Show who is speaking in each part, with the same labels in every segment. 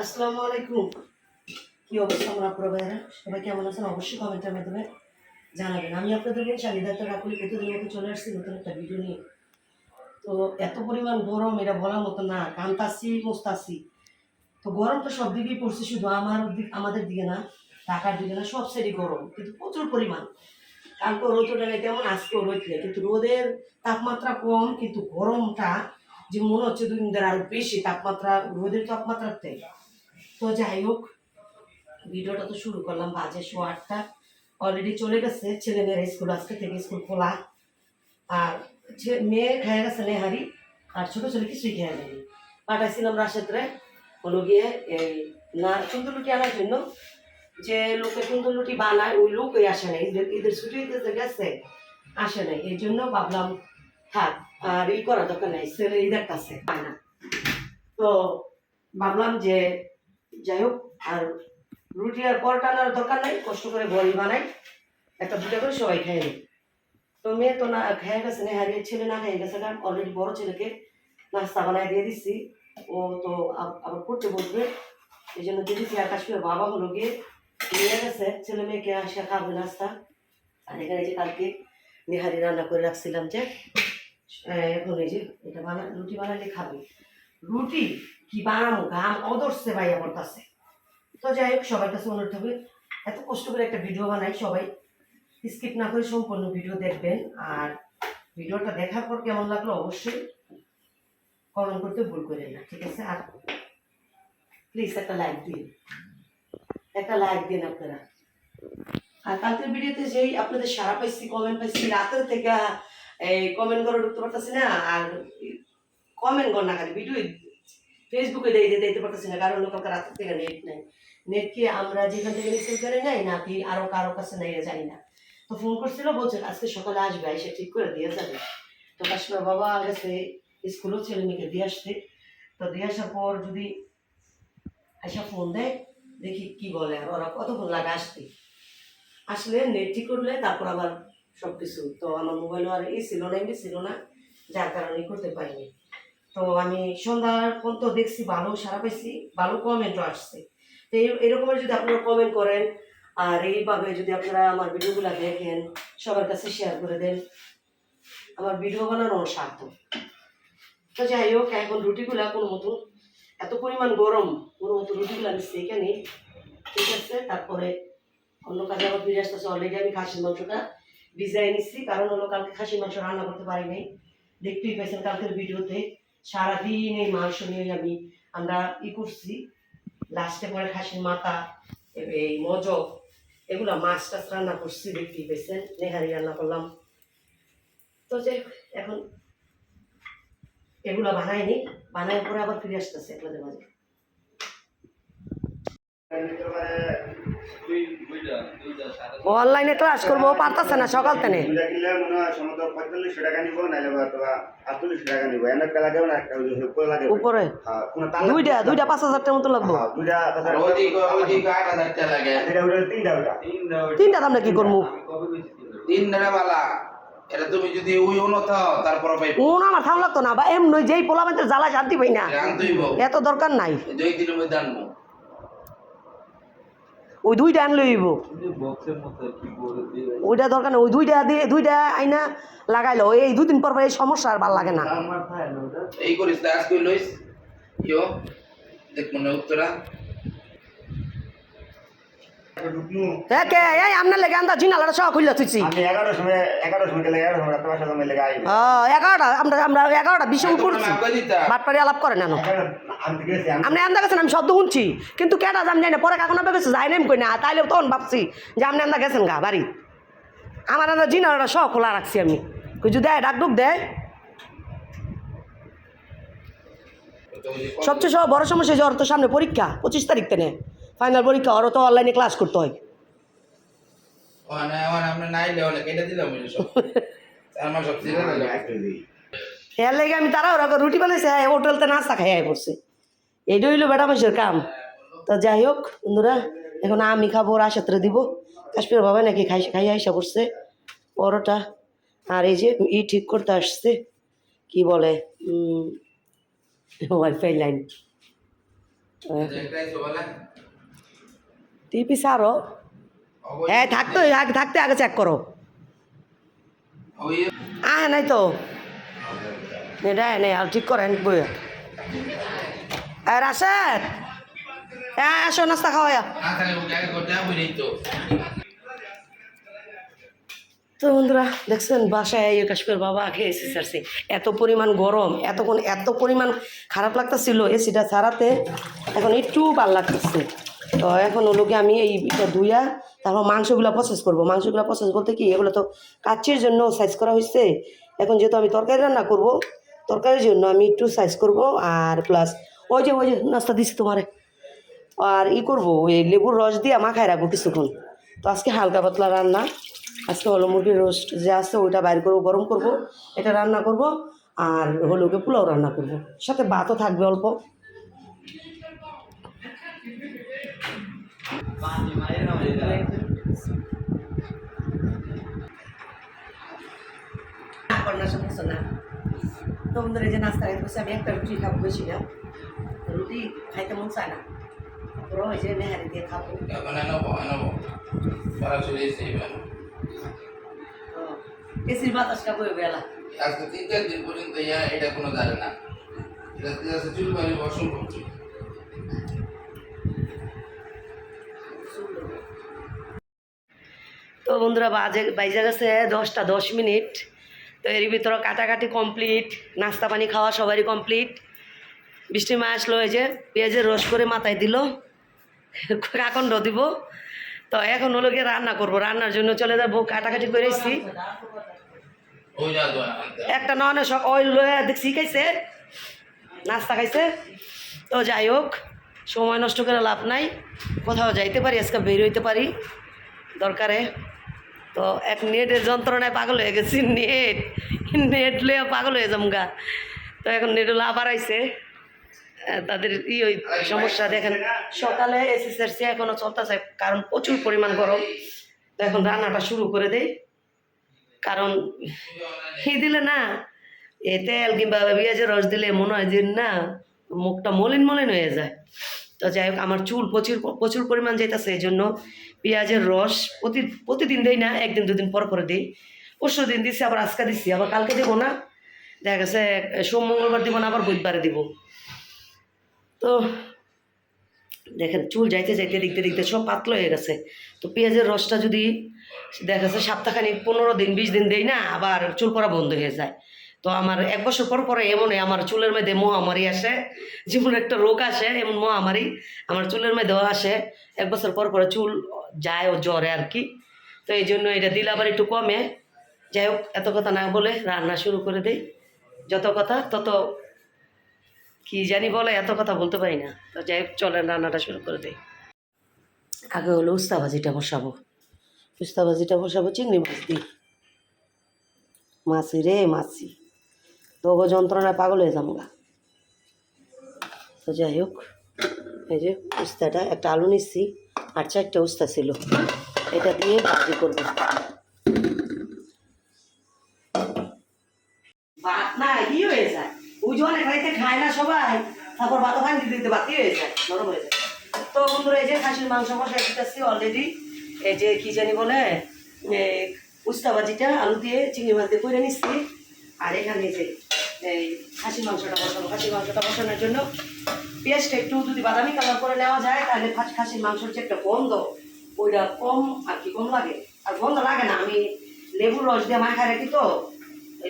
Speaker 1: আসসালামু আলাইকুম। কি অবস্থা সবাই কেমন আছেন? অবশ্যই কমেন্টের মাধ্যমে জানাবেন। আমি মতো চলে আসছি নতুন একটা ভিডিও নিয়ে। তো এত পরিমাণ গরম, এটা বলার মতো না। কান্তাসি, মুস্তাসি। তো গরম তো সব দিকেই পড়ছে, শুধু আমার আমাদের দিকে না। ঢাকার না সব সাইডই গরম, কিন্তু প্রচুর পরিমাণ। কালকে রোদ ওঠে নাই, তেমন রোদ নেই, কিন্তু রোদের তাপমাত্রা কম, কিন্তু গরমটা যে মনে হচ্ছে দুই দিন ধরে আরও বেশি তাপমাত্রা, রোদের তাপমাত্রার থেকে। তো যাই হোক, ভিডিওটা তো শুরু করলাম বাজে শো আটটা। অলরেডি চলে গেছে, ছেলে মেয়ের স্কুল, আজকে থেকে স্কুল খোলা। আর মেয়ে খেয়ে গেছে নেহারি, আর ছোটো ছেলে কিছুই খেয়ে নেয়নি। পাঠাইছিলাম রাশেত্রে হলো গিয়ে এই না সুন্দর আনার জন্য। যে লোকে সুন্দর রুটি বানায়, ওই লোকই আসে নাই ঈদের ঈদের ছুটি দিতে গেছে, আসে নাই। এই জন্য ভাবলাম, থাক, আর ই করা দরকার নাই, ছেলে ঈদের কাছে না। তো ভাবলাম যে, যাই হোক, আর রুটি আর পরোটা আনার দরকার নাই, কষ্ট করে বড়ি বানাই, একটা দুটা করে সবাই খেয়ে নিই। তো মেয়ে তো না খেয়ে গেছে না হারিয়ে ছেলে না খেয়ে গেছে, কারণ অলরেডি বড় ছেলেকে নাস্তা বানায় দিয়ে দিচ্ছি ও তো আবার পড়তে বসবে, এই জন্য দিচ্ছি আকাশ বাবা হলো গিয়ে ছেলে মেয়েকে আসে খাবে নাস্তা। আর এখানে যে কালকে নিহারি রান্না করে রাখছিলাম যে এখন যে এটা বানা, রুটি বানালে খাবে। রুটি কি বানাবো? ঘাম অদর্শে ভাই আমার কাছে। তো যাই হোক, সবার কাছে অনুরোধ হবে এত কষ্ট করে একটা ভিডিও বানাই সবাই। স্কিপ না করে সম্পূর্ণ ভিডিও দেখবেন। আর ভিডিওটা দেখার পর কেমন লাগল অবশ্যই কমেন্ট করতে ভুল করেন না, ঠিক আছে? আর প্লিজ একটা লাইক দিন। একটা লাইক দিন আপনারা। আর কালকের ভিডিওতে যেই আপনাদের সারা পাইছি কমেন্ট পাইছি, রাতের থেকে, এই কমেন্ট করে ঢুকতে পারতেছি না, আর কমেন্ট কর না খালি ভিডিও ফেসবুকে দিয়ে দিতে দিতে পারতেছি না, কারণ লোকের রাতের থেকে নেট নেই। নেট কি আমরা যেখান থেকে রিসিভ করে নেই, নাকি আরও কারও কাছে নেই জানি না। তো ফোন করছিল, বলছে, আজকে সকালে আসবে এসে ঠিক করে দিয়ে যাবে। তো কাশ্মীর বাবা গেছে স্কুলেও ছেলে মেয়েকে দিয়ে আসতে তো দিয়ে আসার পর যদি এসে ফোন দেয় দেখি কি বলে ওরা কতক্ষণ লাগে আসতে। আসলে নেট ঠিক করলে তারপর আবার সব কিছু তো আমার মোবাইলও আর এই ছিল না, এমনি ছিল না, যার কারণে করতে পারিনি। তো আমি সন্ধ্যার পর্যন্ত দেখছি ভালো সারা পাইছি, ভালো কমেন্টও আসছে। তো এরকমের যদি আপনারা কমেন্ট করেন, আর এইভাবে যদি আপনারা আমার ভিডিওগুলো দেখেন, সবার কাছে শেয়ার করে দেন, আমার ভিডিও বানানোর সার্থক। তো যাই হোক, এখন রুটিগুলা কোনো মতো এত পরিমাণ গরম, কোনো মতো রুটিগুলো আমি নিই ঠিক আছে, তারপরে অন্য কাজে আবার ফিরে আসতেছে অলরেডি আমি খাসির মাংসটা ভিজাই নিচ্ছি কারণ হলো কালকে খাসির মাংস রান্না করতে পারি নাই। দেখতেই পেয়েছেন কালকের ভিডিওতে সারাদিন এই মাংস নিয়ে আমি, আমরা ই করছি। লাস্টে পরে খাসির মাথা এই মজক, এগুলা মাছ টাছ রান্না করছি, দেখতেই পেয়েছেন নেহারি রান্না করলাম। তো যে এখন এগুলো বানাইনি বানায় পরে আবার ফিরে আসতেছে আপনাদের মাঝে অনলাইনে ক্লাস করব পারতেছে না সকাল থেকে।
Speaker 2: মনে হয় না উপরে হ্যাঁ,
Speaker 1: দুইটা দুইটা পাঁচ হাজার টাকার মতো লাগবো।
Speaker 2: হ্যাঁ, তিনটা ওটা।
Speaker 1: তিনটা আমরা কি করব?
Speaker 3: বালা এটা তুমি যদি উই উনত তারপর পাই
Speaker 1: উন আমার থাম লাগতো না বা এমনি যেই জ্বালা শান্তি পাই না। এত দরকার নাই।
Speaker 3: দুই দিনের মধ্যে আনব।
Speaker 1: ওই দুইটা আনলে হইব। ওইটা দরকার নেই ওই দুইটা দিয়ে দুইটা আইনা লাগাইলো এই দুদিন পর পর এই সমস্যা আর ভালো লাগে না।
Speaker 3: এই করিস আজকে লইস। ইয়ো দেখ মনে উত্তরা।
Speaker 1: কে? এই আপনার লেগে জিনালাটা খুললে তুইছি হ্যাঁ এগারোটা? আমরা আমরা এগারোটা বাটপাড়ি আলাপ করে না আপনি আন্দা গেছেন আমি শব্দ শুনছি। কিন্তু কেটা জানি না পরে কাকুন আপনি যাই কই না তাইলে তখন ভাবছি যে আপনি আন্দা গেছেন গা বাড়ি। আমার আন্দা জিনালাটা সব খোলা রাখছি আমি। দেয় ডাক ডুক দেয়। সবচেয়ে সব বড় সমস্যা যে ওর তো সামনে পরীক্ষা পঁচিশ তারিখ থেকে ফাইনাল পরীক্ষা ওরও তো অনলাইনে ক্লাস করতে হয়। এর লেগে আমি তারা ওরা রুটি বানাইছে হ্যাঁ হোটেলতে নাস্তা খাই আয় পড়ছে। এইটা হইল বেটা মানুষের কাম। তো যাই হোক বন্ধুরা এখন আমি খাব ওর আশাত্রে দিব। কাশ্মীর বাবা নাকি খাই খাই আইসা করছে পরোটা। আর এই যে ই ঠিক করতে আসছে কি বলে ওয়াইফাই লাইন টিপি সারো হ্যাঁ থাকতো আগে থাকতে আগে চেক করো। আহ নাই তো। এটা নেই, আর ঠিক করেন বইয়া। আর রাশেদ। হ্যাঁ আসো, নাস্তা খাওয়া
Speaker 3: তো
Speaker 1: বন্ধুরা, দেখছেন, বাসায় এই কাশ্মীর বাবা আগে এসি ছাড়ছে এত পরিমাণ গরম, এতক্ষণ এত পরিমাণ খারাপ লাগতেছিল, এসিটা ছাড়াতে এখন একটু ভালো লাগতেছে। তো এখন হলো কি আমি এই এটা ধুইয়া তারপর মাংসগুলো প্রসেস করব। মাংসগুলো প্রসেস বলতে কি, এগুলো তো কাচ্চির জন্য সাইজ করা হয়েছে এখন যেহেতু আমি তরকারি রান্না করব, তরকারির জন্য আমি একটু সাইজ করব আর প্লাস ওই যে ওই যে নাস্তা দিচ্ছি তোমারে। আর ই করব, ওই লেবুর রস দিয়ে মাখায় রাখব কিছুক্ষণ। তো আজকে হালকা পাতলা রান্না। আজকে হলো মুরগির রোস্ট যে আছে ওইটা বাইর করব, গরম করব, এটা রান্না করব। আর হলো গিয়ে পোলাও রান্না করব। সাথে ভাতও থাকবে অল্প। তো বন্ধুরা যে নাস্তা খাইতে বসে আমি একটা রুটি খাব বেশি না রুটি খাইতে মন চায় না তারপরে ওই যে নেহারি দিয়ে খাব এসির বাতাসটা বয়ে বেলা
Speaker 3: আজকে তিন চার দিন পর্যন্ত এটা কোনো জানে না। এটা চুল বাড়ি অসম্ভব
Speaker 1: তো বন্ধুরা বাজে, বাইজা গেছে দশটা দশ মিনিট। তো এর ভিতরে কাটাকাটি কমপ্লিট নাস্তা পানি খাওয়া সবারই কমপ্লিট বৃষ্টি মা আসলো এই যে পেঁয়াজের রস করে মাথায় দিল কাকন্ড দিব। তো এখন হলো গিয়ে রান্না করব, রান্নার জন্য চলে যাব, কাটাকাটি করে এসছি। একটা নন সব অয়েল দেখছি খাইছে নাস্তা খাইছে। তো যাই হোক, সময় নষ্ট করে লাভ নাই, কোথাও যাইতে পারি, আজকে বের হইতে পারি, দরকারে। তো এক নেটের যন্ত্রণায় পাগল হয়ে গেছি, নেট। নেট লয়ে পাগল হয়ে যাম গা। তো এখন নেট লাভ হারাইছে। তাদের ই ওই সমস্যা দেখেন, সকালে এসএসআরসি এখনও চলতেছে, কারণ প্রচুর পরিমাণ গরম। তো এখন রান্নাটা শুরু করে দেই। কারণ হি দিলে না, এ তেল কিংবা পেঁয়াজের রস দিলে মনে হয় যে না, মুখটা মলিন মলিন হয়ে যায়। তো যাই হোক, আমার চুল প্রচুর প্রচুর পরিমাণ যেতেছে এই জন্য পেঁয়াজের রস প্রতি, প্রতিদিন দেই না, একদিন, দুদিন পর পরে দিই। পরশু দিন দিচ্ছি আবার আজকে দিচ্ছি আবার কালকে দেবো না। দেখা গেছে, সোম, মঙ্গলবার দিব না, আবার বুধবারে দিব। তো দেখেন, চুল যাইতে যাইতে, দেখতে দেখতে সব পাতলা হয়ে গেছে। তো পেঁয়াজের রসটা যদি দেখা যাচ্ছে সপ্তাহখানিক পনেরো দিন, বিশ দিন দেই না, আবার চুল পড়া বন্ধ হয়ে যায়। তো আমার এক বছর পর পরে এমনই আমার চুলের মধ্যে মহামারী আসে, যেমন একটা রোগ আসে, এমন মহামারী আমার চুলের মধ্যেও আসে। এক বছর পর পরে চুল যায় ও জ্বরে আর কি। তো এই জন্য এটা দিলে আবার একটু কমে। যাই হোক, এত কথা না বলে রান্না শুরু করে দেই। যত কথা, তত কি জানি বলে, এত কথা বলতে পারি না। তো যাই হোক, চলেন রান্নাটা শুরু করে দেই। আগে হলো উস্তা ভাজিটা বসাবো। উস্তা ভাজিটা বসাবো, চিংড়ি মাছ দিই মাছি রে, মাছি। তোগো যন্ত্রণায় পাগল হয়ে যাব গা। তো যাই হোক, এই যে উস্তাটা একটা আলু নিচ্ছি। আর চারটা উস্তা ছিল। এটা দিয়ে ভাজি করব। খাসির মাংস দিতেছি অলরেডি এই যে কি জানি বলে উস্তা ভাজিটা, আলু দিয়ে চিংড়ি মাছ দিয়ে করে নিচ্ছি। আর এখানে যে, এই খাসির মাংসটা বসাবো। খাসির মাংসটা বসানোর জন্য পেঁয়াজটা একটু যদি বাদামি কালার করে নেওয়া যায়, তাহলে খাসি খাসির মাংসের যে একটা গন্ধ, ওইটা কম আর কি কম লাগে। আর গন্ধ লাগে না, আমি লেবুর রস দিয়ে মাখায় রাখি তো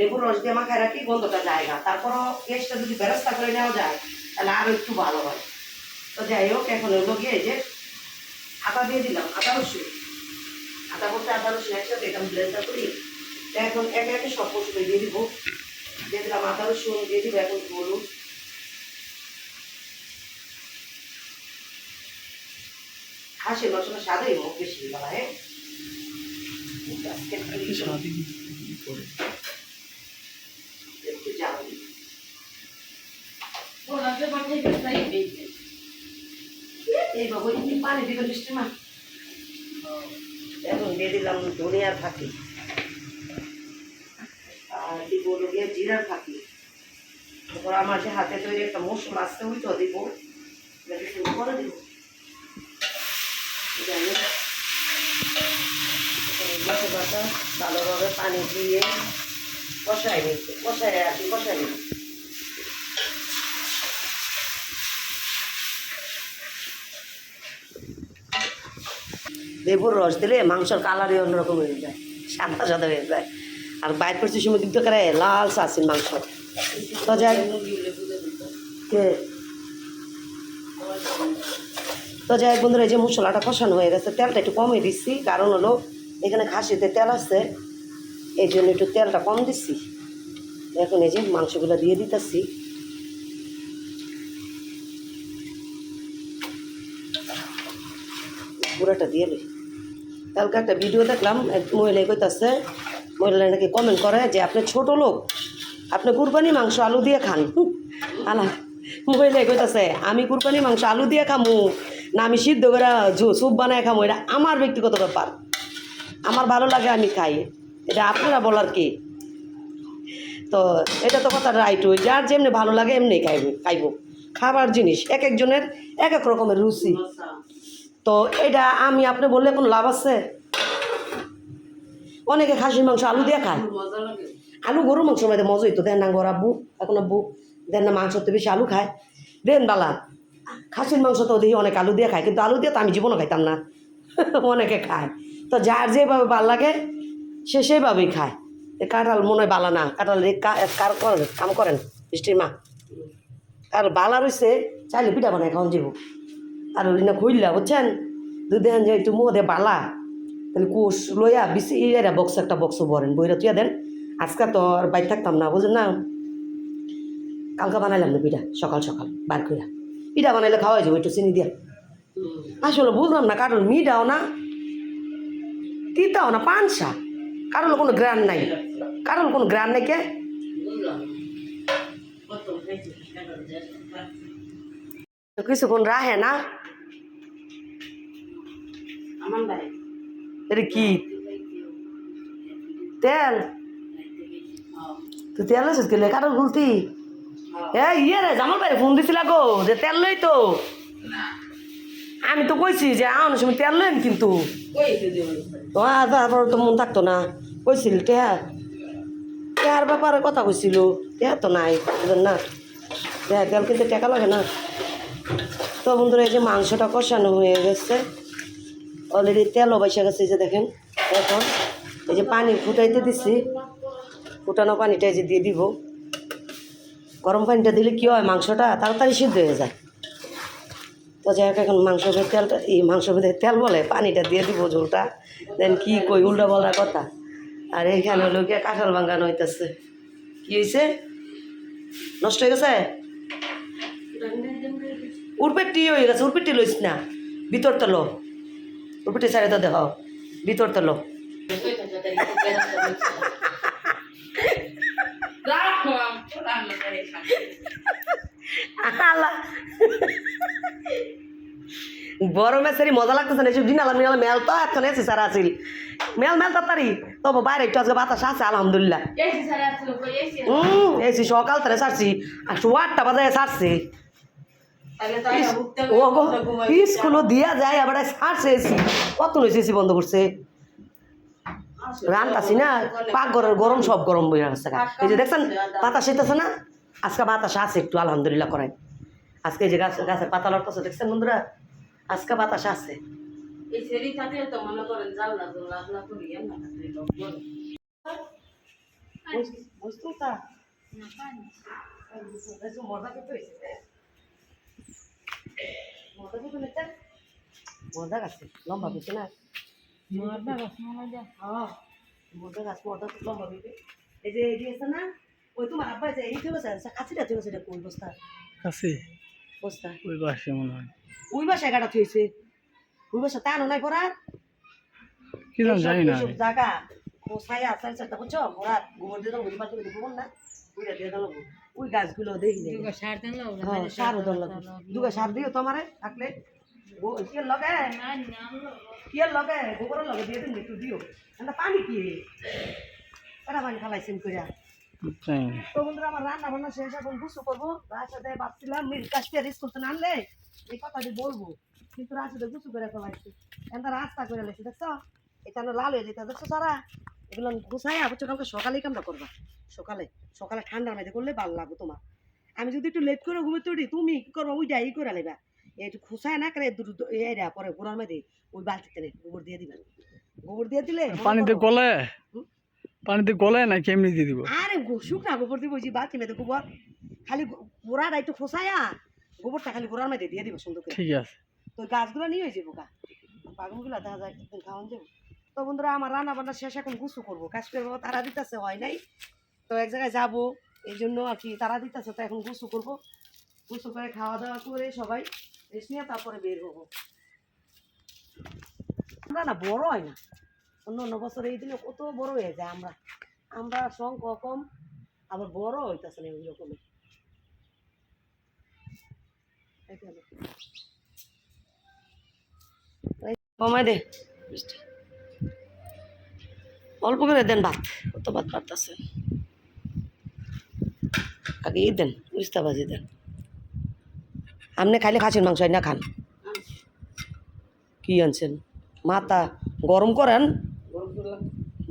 Speaker 1: লেবুর রস দিয়ে মাখায় রাখি, গন্ধটা যায় না। তারপরও পেস্টটা যদি বেরস্তা করে নেওয়া যায়, তাহলে আরও একটু ভালো হয়। তো যাই হোক, এখন হলো গিয়ে যে আদা দিয়ে দিলাম, আদা রসুন। আদা বলতে আদা রসুন একসাথে এটা ব্লেন্ডার করি। এখন একে একে সব মশলা দিয়ে দিব। দিয়ে দিলাম আদা রসুন, দিয়ে দিব এখন হলুদ। হাসি মশলা স্বাদই মুখ বেশি বলা হ্যাঁ? একটু একটু জাল দিই। এই বাবু কি পানি দিবে বৃষ্টি মা। এখন দিয়ে দিলাম ধনিয়ার ফাঁকি। আর দিব গিয়ে জিরার ফাঁকি। তারপর আমার যে হাতে তৈরি একটা মশলা আসতে ওইটাও দিব। করে দিব। এখানে মশলাটা ভালোভাবে পানি দিয়ে কষাই নিতে কষাই আর কষাই নিতে। লেবুর রস দিলে মাংসের কালারই অন্যরকম হয়ে যায়, সাদা সাদা হয়ে যায়। আর বাইর করছি সময় কিন্তু করে লাল চাষির মাংস। তো যাই। কে? তো যাই হোক বন্ধুরা, এই যে মশলাটা কষানো হয়ে গেছে, তেলটা একটু কমে দিচ্ছি কারণ হলো, এখানে খাসিতে তেল আছে, এই জন্য একটু তেলটা কম দিচ্ছি এখন এই যে মাংসগুলো দিয়ে দিতেছি। পুরাটা দিয়ে দিই কালকে একটা ভিডিও দেখলাম, এক মহিলা কইতাছে মহিলা নাকি কমেন্ট করে যে, আপনি ছোট লোক, আপনি কুরবানি মাংস আলু দিয়ে খান। আলা মহিলা কইতাছে, আমি কুরবানি মাংস আলু দিয়ে খামু। না, আমি সিদ্ধ করে স্যুপ বানায় খামু, এটা আমার ব্যক্তিগত ব্যাপার। আমার ভালো লাগে, আমি খাই। এটা আপনারা বলার কি? তো এটা তো কথা রাইট ওই, যার যেমনি ভালো লাগে, এমনি খাইব খাইব। খাবার জিনিস, এক একজনের এক এক রকমের রুচি। তো এটা আমি, আপনি বললে কোনো লাভ আছে? অনেকে খাসির মাংস আলু দিয়ে খায়। আলু গরুর মাংস মধ্যে মজাই তো দেন না গর আব্বু, এখন আব্বু, দেন না মাংস তো বেশি আলু খায়। দেন বালা খাসির মাংস তো দেখি অনেক আলু দিয়ে খায়, কিন্তু আলু দিয়ে তো আমি জীবনও খাইতাম না। অনেকে খায়। তো যার যেভাবে ভালো লাগে, সে সেইভাবেই খায়। কাঁঠাল মনে হয় বালা না। কাঁঠাল কার করেন, কাম করেন বৃষ্টির মা। আর বালা রয়েছে চাইলে পিঠা বানায় খাওয়ান যাব আর ওই না খুললা বুঝছেন? দেন যে একটু দিয়ে বালা, তাহলে কুশ লইয়া বিসি এরা বক্স একটা বক্স ভরেন, বইরা তুইয়া দেন। আজকে তো আর বাইর থাকতাম না, বুঝেন না? কালকে বানাইলাম না পিঠা, সকাল সকাল, বার কইরা। পিঠা বানাইলে খাওয়া যাবে একটু চিনি দিয়া। আসলে বুঝলাম না কারণ মিটাও না তিতাও না পানসা। কারোর কোনো গ্রান নাই। কারোর কোনো গ্রান নাই কে? কিছুক্ষণ রাহে না? এটা কি? তেল? তো তেল আছে কারোর গুলতি ইয়ে রে জামাল ভাই ফোন দিছিল গো যে তেল লই তো। আমি তো কইছি যে আউনের সময় তেল লইন কিন্তু। তারপর তো মন থাকতো না। কইছিল টেহা টেহার ব্যাপারে কথা কইছিল? টেহা তো নাই বুঝলেন না? টেহা তেল কিন্তু টাকা লাগে না। তো বন্ধুরা এই যে মাংসটা কষানো হয়ে গেছে। অলরেডি তেলও বসে গেছে এই যে দেখেন। এখন এই যে পানি ফুটাইতে দিছি। ফুটানো পানিটা এই যে দিয়ে দিব। গরম পানিটা দিলে কী হয়? মাংসটা তাড়াতাড়ি সিদ্ধ হয়ে যায়। তো যাই হোক, এখন মাংস তেলটা এই মাংস ভেতরে তেল বলে, পানিটা দিয়ে দিব ঝোলটা। দেন কি কই, উল্টা বলার কথা। আর এইখানে হলো গিয়ে কাঁঠাল বাঙ্গানো হইতেছে। কি হয়েছে নষ্ট হয়ে গেছে? উড়পেটটি হয়ে গেছে উড়পেটটি লইস না। ভিতর তলো। উড়পেটটি সাইডে তো দেখাও। ভিতর তলো। বড় মেসেরি মজা লাগতেছে না এসব দিন আলাম নিলাম মেল তো এখন এসে স্যার আসিল মেল মেল তাড়াতাড়ি। তবু বাইরে একটু আজকে বাতাস আছে আলহামদুলিল্লাহ। হুম এসি সকাল থেকে সারছি আর আটটা বাজে সারছি। ও গো স্কুলও দিয়া যায় আবার সারছে এসি। কত হয়েছে এসি বন্ধ করছে? রান্তাছি না পাক ঘরের গরম সব গরম বই গেছে এই যে দেখছেন বাতাস হইতেছে না? আজকে বাতাস আছে একটু আলহামদুলিল্লাহ করাই আজকে যে গাছ গাছের পাতা লড়তেছে দেখছেন বন্ধুরা? আজকে বাতাস আছে।
Speaker 4: এই সেরি থাকলে তো মনে করেন জানলা জানলা আপনা করি এমন থাকলে তো বলো।
Speaker 1: বুঝতো তা মজা মজা গাছে লম্বা বেশি না? হ্যাঁ মজা গাছ মজা লম্বা বেশি এই যে এটি আছে না ওই তোমার আব্বা যে এই আছে সেটা কোন বস্তা?
Speaker 5: আছে
Speaker 1: বস্তা
Speaker 5: ওই পাশে মনে হয়।
Speaker 1: ওই বাসায় গাড়া থইছে। ওই বাসা তা নাই পড়া
Speaker 5: কি নাম জানি না
Speaker 1: এইসব
Speaker 5: আমি।
Speaker 1: জায়গা ও ছায়া আছে চারটা বুঝছ? ওরা গোবর দিয়ে দেবো পাশে দেবো না। ওইটা দিয়ে দেবো ওই গাছগুলো দেখি
Speaker 4: দুগা সার দেন লাও
Speaker 1: হ্যাঁ সারও দল লাগবে দুগা সার দিও তোমারে থাকলে গো- কিয়ের লগে? কিয়ের লগে? গোবরের লগে দিয়ে দিন একটু দিও। এটা পানি কি? পানি খালাইছেন কইরা। তো বন্ধুরা আমার রান্না বান্না শেষ এখন গুছু করব। রাশাদে ভাবছিলাম মিল স্কুল তো আনলে এই কথাটি বলব। কিন্তু রাশাদে গুছু করে ফেলাইছে। এটা রাস্তা করে লেছে দেখছ? এটা লাল হয়ে যেতে দেখছ সারা? এগুলো গুছাই আবার কালকে সকালেই কামটা করবা। সকালে সকালে ঠান্ডার মধ্যে করলে ভালো লাগবে তোমার। আমি যদি একটু লেট করে ঘুমে তুই তুমি কি করব? ওই যাই করে লেবা। একটু খুসায় না করে দুটো এরিয়া পরে গোড়ার মধ্যে ওই বালতিতে গোবর দিয়ে দিবেন গোবর দিয়ে দিলে
Speaker 5: পানিতে গলে? পানিতে গলায় না কেমনি দিয়ে দিব?
Speaker 1: আরে গো- শুকনা গোবর দিব যে বালতি মেয়েদের গোবর। খালি গো- গোড়াটা একটু খোসায়া গোবরটা খালি গোড়ার মধ্যে দিয়ে দিব সুন্দর করে।
Speaker 5: ঠিক আছে।
Speaker 1: তো গাছগুলো নিয়ে যাব গা। বাগানগুলো দেখা যায় একদিন খাওয়ান যাব। তো বন্ধুরা আমার রান্না বান্না শেষ এখন গুছু করব। কাজ করব তারা দিতেছে হয় নাই। তো এক জায়গায় যাব এই জন্য আর কি তারা দিতেছে তো এখন গুছু করব। গুছু করে খাওয়া দাওয়া করে সবাই রেস্ট নিয়ে তারপরে বের হব। আমরা না বড় হয় না। অন্য অন্য বছর এই দিনে কত বড় হয়ে যায় আমরা। আমরা সংখ্যা কম আবার বড় হইতেছে না ওইরকমই কমাই দে। অল্প করে দেন ভাত কত ভাত পারতেছে আগে ই দেন উস্তা ভাজি দেন। আপনি খাইলে খাসির মাংস না খান। কি আনছেন? মাথা গরম করেন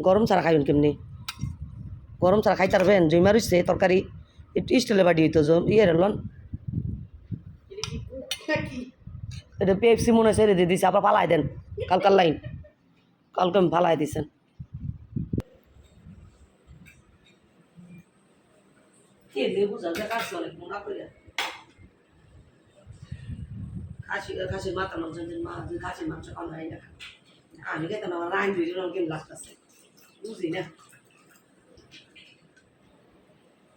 Speaker 1: গরম ছাড়া খাইবেন কেমনি? গরম ছাড়া খাই পারবেন জমা রইছে তরকারি একটু স্টিলে বাড়ি হইতো ইয়ে লন। এটা পেপসি মনে হয় দিয়ে দিছে, আবার ফালাই দেন, কালকার লাইন। কালকে আমি ফালাই দিছেন। খাসির মাথা মাংস খাসির মাংস আমি খেতাম, আমার রাইন দুই জন কেমন লাগতেছে? বুঝি না।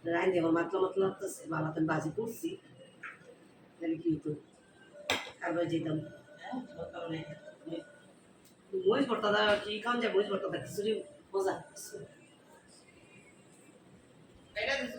Speaker 1: রাইন আমার মাতলা মাতলা লাগতেছে বালাতেন বাজি করছি। তাহলে কি হতো তারপরে যেতাম। মহিষ ভর্তা দা, কি খাওয়া যায়? মহিষ ভর্তা দা, খিচুড়ি মজা।
Speaker 3: এটা দিছো